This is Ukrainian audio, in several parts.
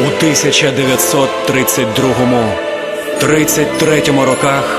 У 1932-33 роках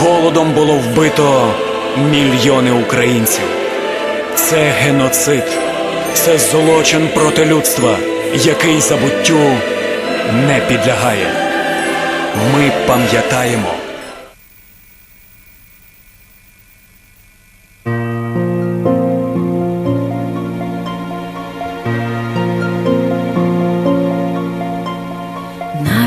голодом було вбито мільйони українців. Це геноцид, це злочин проти людства, який забуттю не підлягає. Ми пам'ятаємо.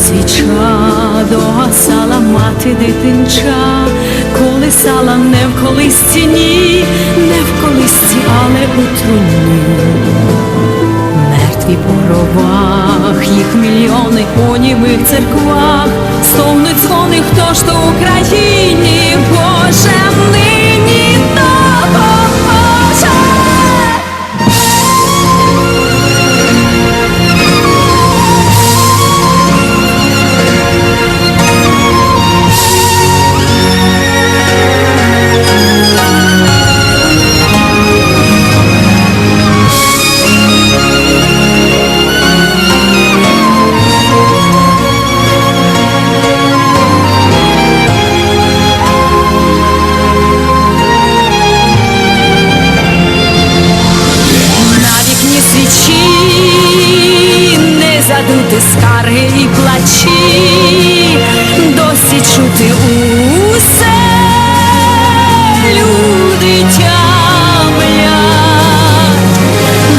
свіча догасала мати дитинча, колисала не в колисці, ні, не в колисці, але у труні. Мертві по ровах, їх мільйони у німих церквах, Стовнуть дзвони, хто ж то Україні, не задути скарги і плачі, досі чути усе люди тямлять,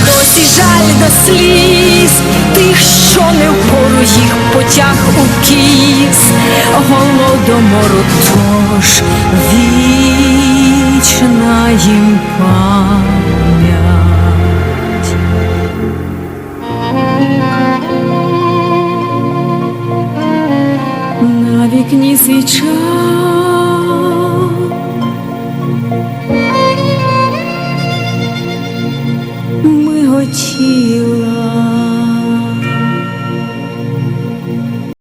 досі жаль до сліз тих, що не впору їх потяг у кіс, голодомору тож вічна їм пам'ять. Вікні Ми Миготіла